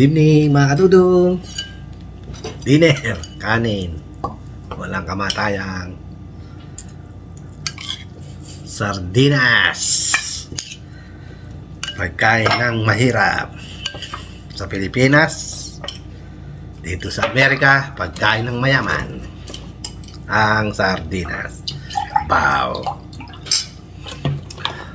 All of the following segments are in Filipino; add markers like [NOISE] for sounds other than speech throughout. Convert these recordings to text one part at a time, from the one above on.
Good evening mga katudong. Dinner, kanin. Walang kamatayang. Sardinas. Pagkain ng mahirap. Sa Pilipinas, dito sa Amerika, pagkain ng mayaman. Ang sardinas. Wow.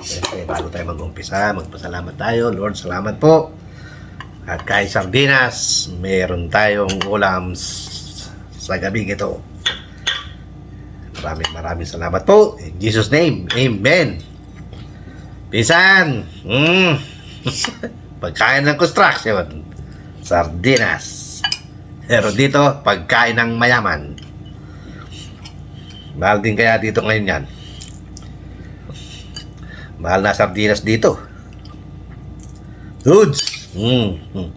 Siyempre, bago tayo mag-umpisa, magpasalamat tayo. Lord, salamat po. At kay Sardinas, meron tayong ulam sa gabi ito. Maraming maraming salamat po. In Jesus' name, Amen. Pisan! Mm. [LAUGHS] pagkain ng construction. Sardinas. Pero dito, pagkain ng mayaman. Mahal din kaya dito ngayon yan. Mahal na sardinas dito. Dudes! Mm. mm.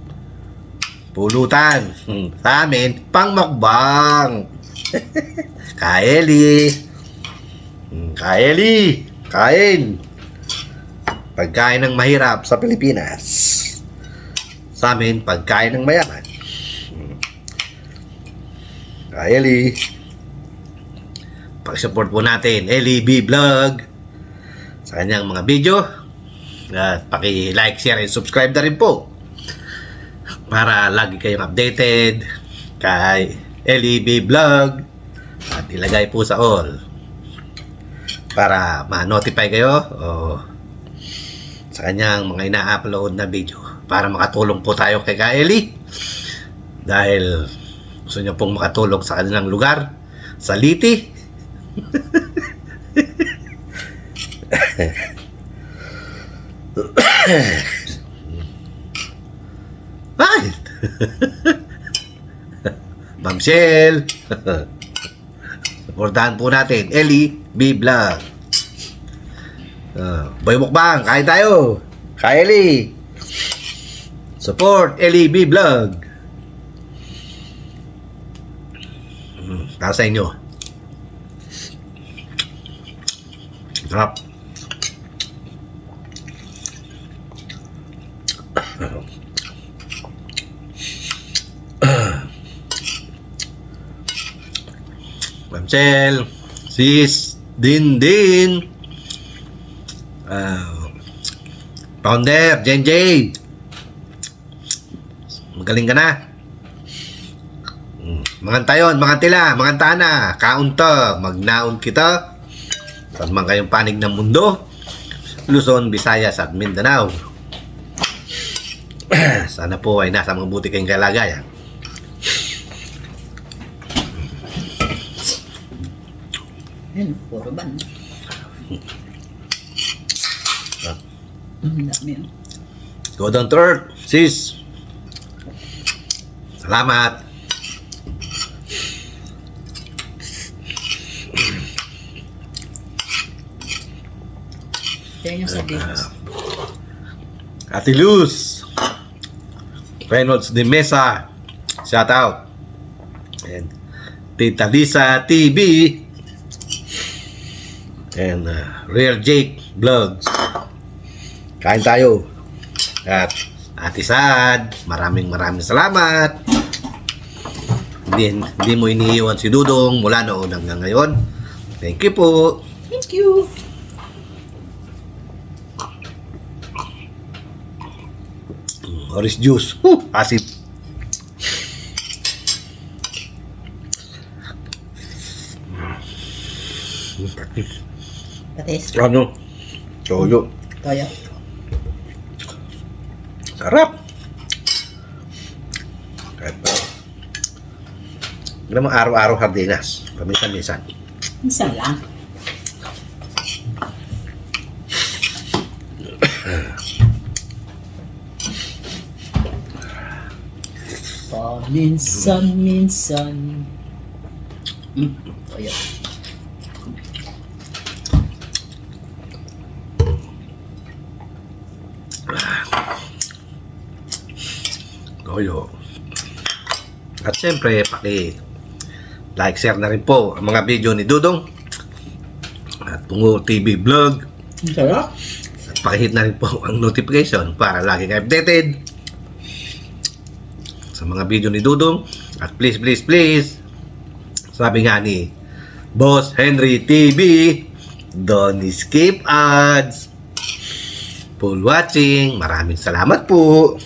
Pulutan. Mm. Sa amin, pang mukbang. [LAUGHS] Kaeli. Mm, Kaeli. Kain. Pagkain ng mahirap sa Pilipinas. Sa amin, pagkain ng mayaman. Mm. Kaeli. Pag-support po natin, Eli B. Vlog sa kanyang mga video. At paki-like, share, and subscribe na rin po. Para lagi kayong updated kay LEB Vlog. At ilagay po sa all. Para ma-notify kayo o sa kanyang mga ina-upload na video. Para makatulong po tayo kay Kaeli. Dahil gusto nyo pong makatulong sa kanilang lugar. Sa Liti. [LAUGHS] Bakit? Mamsel. Supportahan po natin. Eli B. Vlog. Uh, Boy Mukbang, kain tayo. Kay Eli. Support Eli B. Mm, para sa inyo. Sarap. Mamsel, sis, din din. Uh, founder, Jen J. Magaling ka na. Mm, Mga tayon, mga tila, mga tana, kaunta, magnaon kita. Saan man kayong panig ng mundo. Luzon, Visayas at Mindanao. [CLEARS THROAT] Sana po ay nasa mabuti kayong kalagayan. Ayun, puro ban. Ah. Ang dami yun. Go down to earth, sis. Salamat. Kaya yung sabihin. Ate Luz. Reynolds de Mesa. Shout out. And Tita Lisa TV. And uh, Real Jake Vlogs. Kain tayo. At Ate Sad, maraming maraming salamat. Hindi, hindi mo iniiwan si Dudong mula noon hanggang ngayon. Thank you po. Thank you. Orange juice. Huh, asit. Patis. Ano? Toyo. Toyo. Sarap. Kahit pa. Hindi naman araw-araw hardinas. Paminsan-minsan. Isa lang. [CLEARS THROAT] Paminsan-minsan. Mm, toyo. Toyo. At siyempre, paki like, share na rin po ang mga video ni Dudong. At Tungo TV Vlog. Sarap. At pakihit na rin po ang notification para lagi kayo updated sa mga video ni Dudong. At please, please, please, sabi nga ni Boss Henry TV, don't skip ads. Full watching. Maraming salamat po.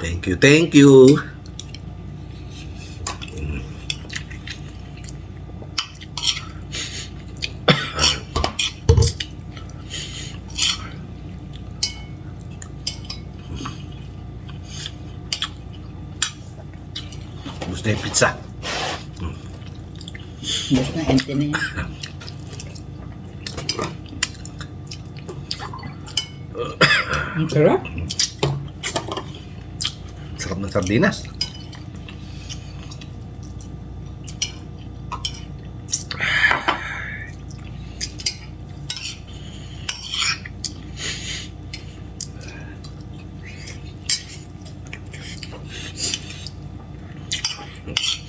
Thank you, thank you. Na yung pizza. Bus na empty na yan. [LAUGHS] sarap. Sarap ng sardinas. Sarap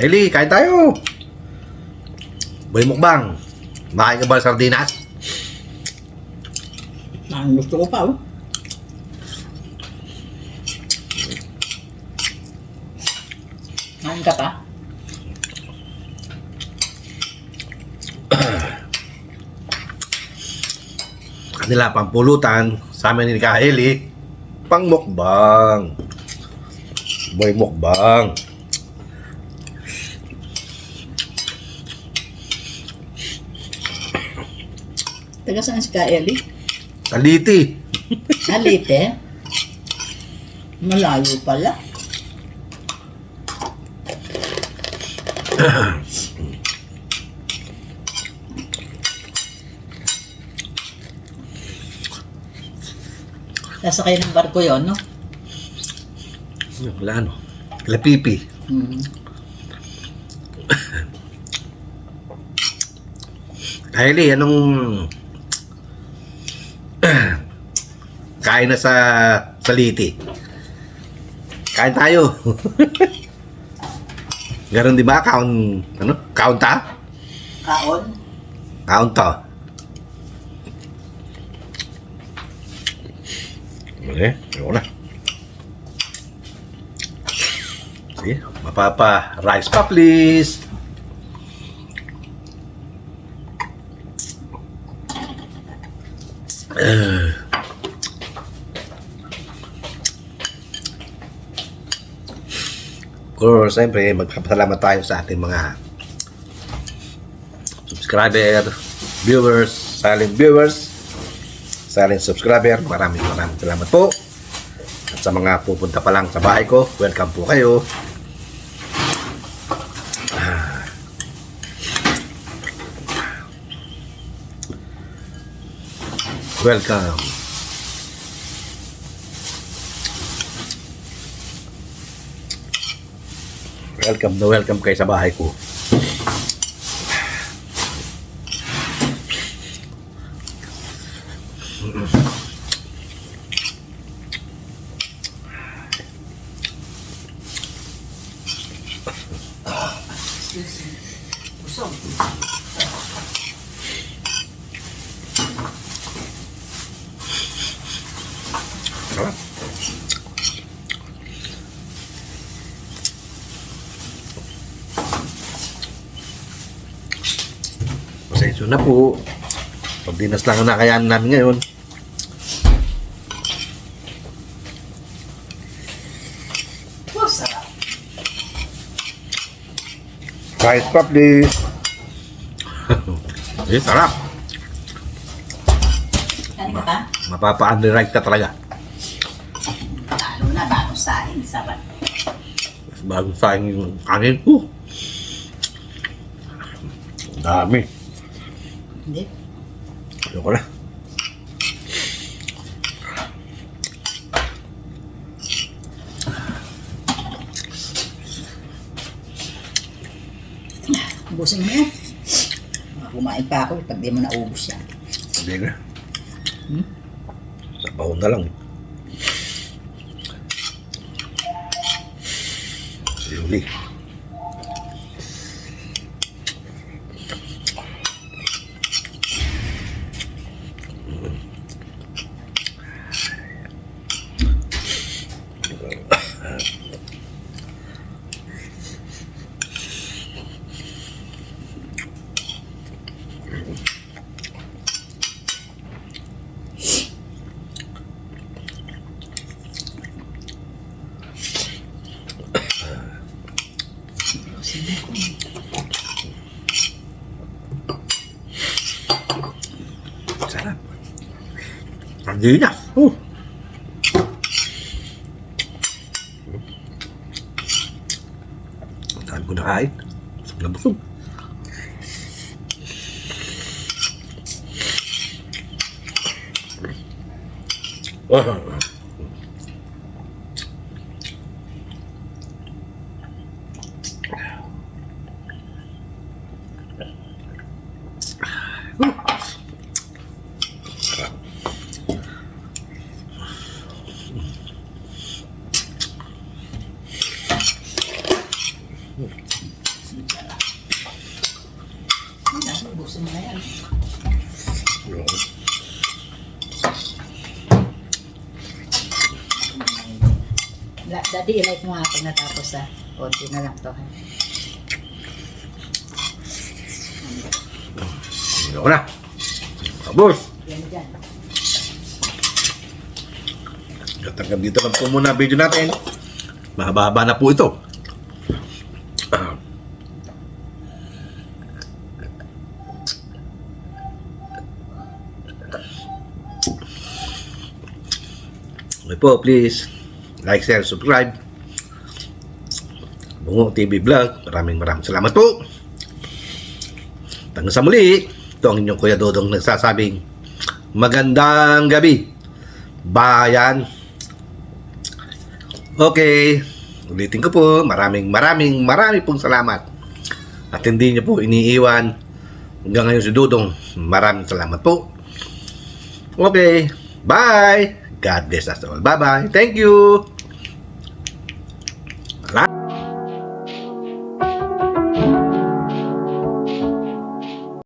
Kylie, kain tayo! Boy mukbang. Makain ka ba ng sardinas? Ang gusto ko pa, oh. Kain ka pa? [CLEARS THROAT] Kanila pampulutan sa amin ni Kylie. Pang mukbang. Boy mukbang. Taga saan si Kaeli? Kaliti. Halite. Malayo pala. Sasakay ng barko yon, no? Wala ano. Lapipi. Mm. Kylie, anong... Kain na sa saliti. Kain tayo. [LAUGHS] Ganon di ba? Kaun... Ano? Kaunta? Kaon? Kaunta. Okay, ayoko na. Sige, mapapa. Rice pa please. Of [CLEARS THROAT] course, siyempre, magpapasalamat tayo sa ating mga subscriber, viewers, silent viewers, silent subscriber. Maraming maraming salamat po. At sa mga pupunta pa lang sa bahay ko, welcome po kayo. Ah. Welcome. Welcome na welcome kayo sa bahay ko. Sarap. Pasensyo na po. Pagdinas lang ang nakayanan namin ngayon. Rice pop, please. [LAUGHS] eh, sarap. Kain ka pa? Mapapa-underride ka talaga. Lalo na bago sahin, sabat. Bagong sayang yung kanin ko. Ang Dami. Hindi. Ayoko na. Ubusin mo yan. Kumain pa ako pag di mo naubos yan. Hindi na. Hmm? Sabaw na lang. Yuli. Sarap. Hindi na. Oh. Ang dami ko nakain. Busog na busog. Ah. La- Daddy, ilike mo nga pag natapos ha. Konti na lang to ha. Ayoko na. Tapos. Yan dyan. At hanggang dito lang po muna video natin. Mahaba-haba na po ito. Ah. Okay po, please like, share, subscribe. Bungo TV Vlog. Maraming maraming salamat po. Hanggang sa muli, ito ang inyong Kuya Dodong nagsasabing magandang gabi, bayan. Okay, ulitin ko po, maraming maraming maraming pong salamat. At hindi niyo po iniiwan hanggang ngayon si Dudong. Maraming salamat po. Okay, bye. God bless us all. Bye-bye. Thank you.